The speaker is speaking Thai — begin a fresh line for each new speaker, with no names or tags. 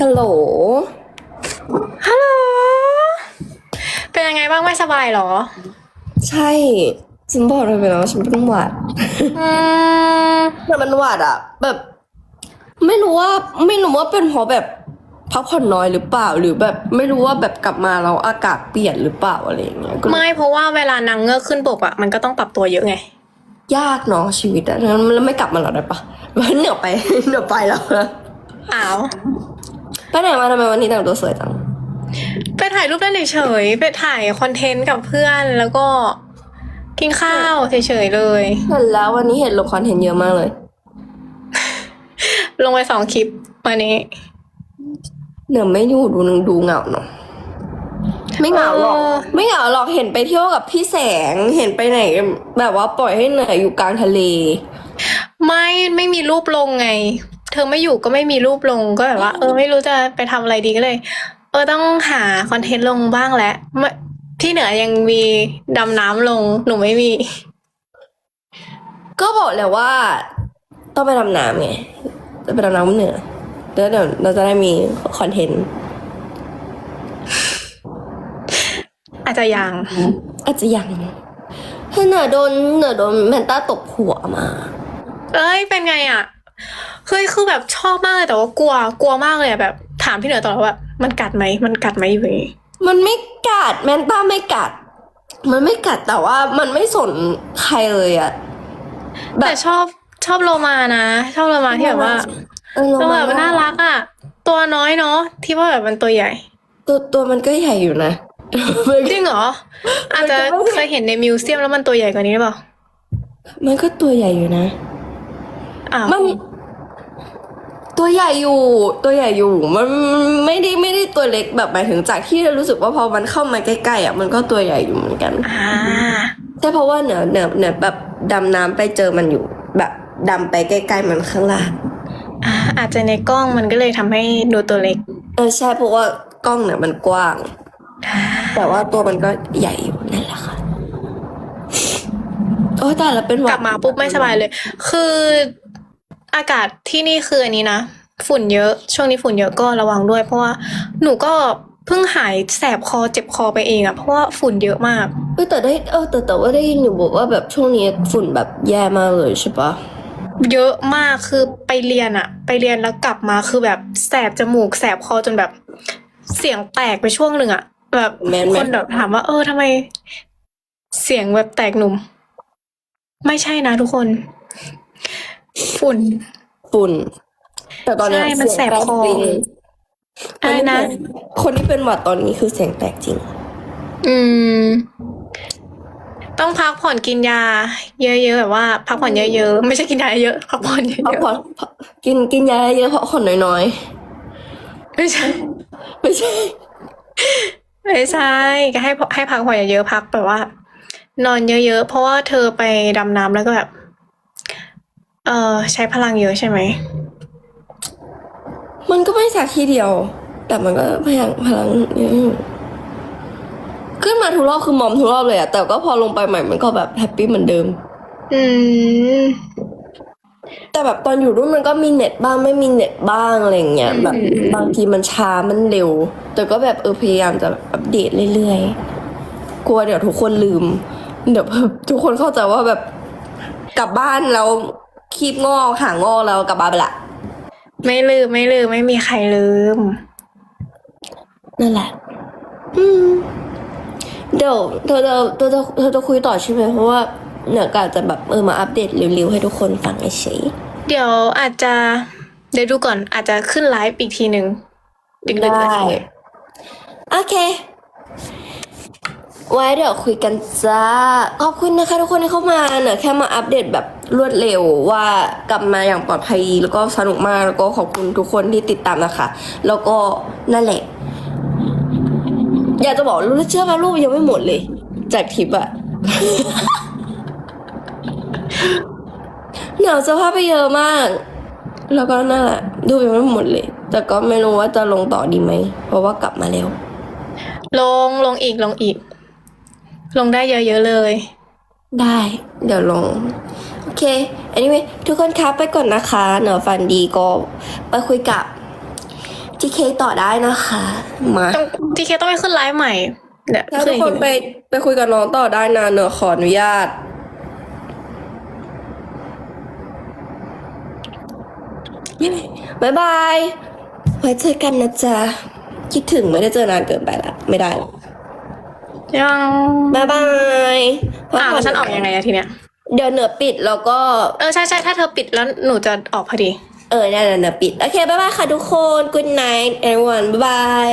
ฮัลโหล
ฮัลโหล เป็นยังไงบ้างไม่สบายเหรอ
ใช่ ฉันบอกเลยไปแล้วฉันเป็นหวัด
อืม
แต่มันหวัดอะแบบ ไม่รู้ว่าไม่รู้ว่าเป็นเพราะแบบพักผ่อนน้อยหรือเปล่า หรือแบบไม่รู้ว่าแบบกลับมาแล้วอากาศเปลี่ยนหรือเปล่าอะไรอย่างเงี้ยก็เลย
ไม่เพราะว่าเวลานางเงือกขึ้นบกอะมันก็ต้องปรับตัวเยอะไง
ยากเนาะชีวิตอะแล้วแล้วไม่กลับมาแล้วได้ปะเหนือไป เหนือไปแล้วนะ
อ้าว
ไปไหนมาทำไมวันนี้แต่งตัวสวยจัง
ไปถ่ายรูปเล่นเฉยๆไปถ่ายคอนเทนต์กับเพื่อนแล้วก็กินข้าวเฉยๆเลย
เห็นแล้ววันนี้เห็นลงคอนเทนต์เยอะมากเลย
ลงไปสองคลิปวันนี้
เหนือไม่อยู่ดูนึงดูเหงาเนาะไม่เหงาหรอก
เออ
ไม่เหงาหรอกเห็นไปเที่ยวกับพี่แสงเห็นไปไหน แบบว่าปล่อยให้เหนืออยู่กลางทะเล
ไม่ไม่มีรูปลงไง เธอไม่อยู่ก็ไม่มีรูปลงก็แบบว่า เออไม่รู้จะไปทำอะไรดีก็เลย เออต้องหาคอนเทนต์ลงบ้างแหละไม่ที่เหนือยังมีดำน้ำลงหนูไม่มี
ก็บอกเลยว่า ต้องไปดำน้ำไงจะไปดำน้ำเหนือแล้วเดี๋ยวเราจะได้มีคอนเทนต์
อาจจะยัง
อาจจะยังคือเหนือโดนเหนือโดนแมนต้าตบหัวมา
เอ้ยเป็นไงอะ เฮ้ยคือแบบชอบมากเลยแต่ว่ากลัวกลัวมากเลยอะแบบ ถามพี่เหนือตลอดว่ามันกัดไหมมันกัดไหมอยู่อย่างงี้
มันไม่กัดแมนต้าไม่กัด มันไม่กัดแต่ว่ามันไม่สนใครเลยอะแบ
แต่
บ
ชอบชอบโลมานะ ชอบโลมาที่แบบว่า
เออ
ตัว
เรา
แบบน่ารักอะตัวน้อยเนาะที่ว่าแบบมันตัวใหญ่
ตัวตัวมันก็ใหญ่อยู่นะ
จริงเหรอ อาจจะเคยเห็นในมิวเซียมแล้วมันตัวใหญ่กว่านี้หรือเปล่า
มันก็ตัวใหญ่อยู่นะ
อ้าว
มัน ตัวใหญ่อยู่ ตัวใหญ่อยู่ มันไม่ได้ไม่ได้ตัวเล็กแบบหมายถึงจากที่เรารู้สึกว่าพอมันเข้ามาใกล้ๆอะมันก็ตัวใหญ่อยู่เหมือนกัน
อ่า
ใช่เพราะว่าเหนือเหนือเหนือแบบดำน้ำไปเจอมันอยู่ แบบดำไปใกล้ๆมันข้างล่าง
อ่าอาจจะในกล้องมันก็เลยทำให้ดูตัวเล็ก
เออใช่เพราะว่ากล้องเนี่ยมันกว้าง แต่ว่าตัวมันก็ใหญ่อยู่นั่นแหละค่ะโอ้ยแต่ละเป็นห
ก
วั
ลั
ด
บมาปุ๊บไม่สบายเลย คือ อากาศที่นี่คืออันนี้นะ ฝุ่นเยอะ ช่วงนี้ฝุ่นเยอะก็ระวังด้วย เพราะว่าหนูก็เพิ่งหายแสบคอเจ็บคอไปเองอะเพราะว่าฝุ่นเยอะมาก
เออแต่ได้เออแต่แต่ว่าได้ยินอยู่บอกว่าแบบช่วงนี้ฝุ่นแบบแย่มากเลยใช่ปะ
เยอะมากคือไปเรียนอะไปเรียนแล้วกลับมาคือแบบแสบจมูกแสบคอจนแบบเสียงแตกไปช่วงหนึ่งอะแบบ
แมนไหม
คนแบบถามว่า เออทำไม เสียงแบบแตกหนุ่ม ไม่ใช่นะทุกคน ฝุ่น
ฝุ่น แต่ตอนเนี้ย
ใช่มันแสบคอ
เสียงแตกจริง
อะไรนะ
คนที่เป็นหวัดตอนนี้คือเสียงแตกจริง
อืม ต้องพักผ่อนกินยา เยอะๆแบบว่า พักผ่อนเยอะๆไม่ใช่กินยาเยอะพักผ่อนเย
พัก
อะ
ผ่อนพักกินกินยาเยอะเพราะผ่อนน้อย
ๆไม่ใช่
ๆ ไม่ใช่
ไม่ใช่ก็ให้ให้พักผ่อนเยอะๆพักแบบว่า นอนเยอะๆเพราะว่าเธอไปดำน้ำแล้วก็แบบ เออใช้พลังเยอะใช่ไหม
มันก็ไม่สักทีเดียว แต่มันก็พลังพลังเยอะอยู่ขึ้นมาทุกรอบคือมอมทุกรอบเลยอะแต่ก็พอลงไปใหม่มันก็แบบแฮปปี้เหมือนเดิม
อืม
แต่แบบตอนอยู่รุ่นมันก็มีเน็ตบ้างไม่มีเน็ตบ้างอะไรอย่างเงี้ย
อืม
แบบบางทีมันช้ามันเร็ว แต่ก็แบบเออพยายามจะอัปเดตเรื่อยๆ กลัวเดี๋ยวทุกคนลืม เดี๋ยวแบบทุกคนเข้าใจว่าแบบกลับบ้านแล้ว คีบงอกหางงอกแล้วกลับบ้านไปละ
ไม่ลืมไม่ลืมไม่มีใครลืม
นั่นแหละ อืมเดี๋ยวเธอจะเธอจะเธอจะคุยต่อใช่ไหมเพราะว่าเนี่ยกะจะแบบเออมาอัปเดตเร็วๆให้ทุกคนฟังเฉย
เดี๋ยวอาจจะเดี๋ยวดูก่อนอาจจะขึ้นไลฟ์อีกทีหนึ่งอีกหนึ่งนาที
โอเค ไว้เดี๋ยวคุยกันจ้าขอบคุณนะคะทุกคนที่เข้ามาเนี่ยแค่มาอัปเดตแบบ รวดเร็วว่ากลับมาอย่างปลอดภัยแล้วก็สนุกมากแล้วก็ขอบคุณทุกคนที่ติดตามนะคะ แล้วก็นั่นแหละ อยากจะบอกรู้แล้วเชื่อว่ารูปยังไม่หมดเลย จากทริปอะหนียวสื้อผ้าไปเยอะมาก แล้วก็นั่นแหละดูยังไม่หมดเลย แต่ก็ไม่รู้ว่าจะลงต่อดีไหม เพราะว่ากลับมาแล้ว
ลงลงอีกลงอีก ลงได้เยอะๆเลย
ได้ เดี๋ยวลง โอเค anyway ทุกคนครับไปก่อนนะคะ เหนือฟันดีก็ไปคุยกับทีเคต่อได้นะคะ มา
ต้องทีเคต้องไปขึ้นไลฟ์ใหม่เดี๋ยว
ถ้า
คื
ทุ
อก
คนไปไปคุยกับน้องต่อได้นะเนอะขออนุญาตบายบาย ไว้เจอกันนะจ๊ะ คิดถึงไม่ได้เจอนานเกินไปละ ไม่ได้ละ
ยัง
บายบาย
อ่าแล้วฉันออกยังไงอะทีเนี้ย
เดี๋ยวเหนือปิดแล้วก็
เออใช่ใช่ถ้าเธอปิดแล้วหนูจะออกพอดี
เออเนี่ยเดี๋ยวเหนือปิด โอเคบายบายค่ะทุกคน good night everyone บายบาย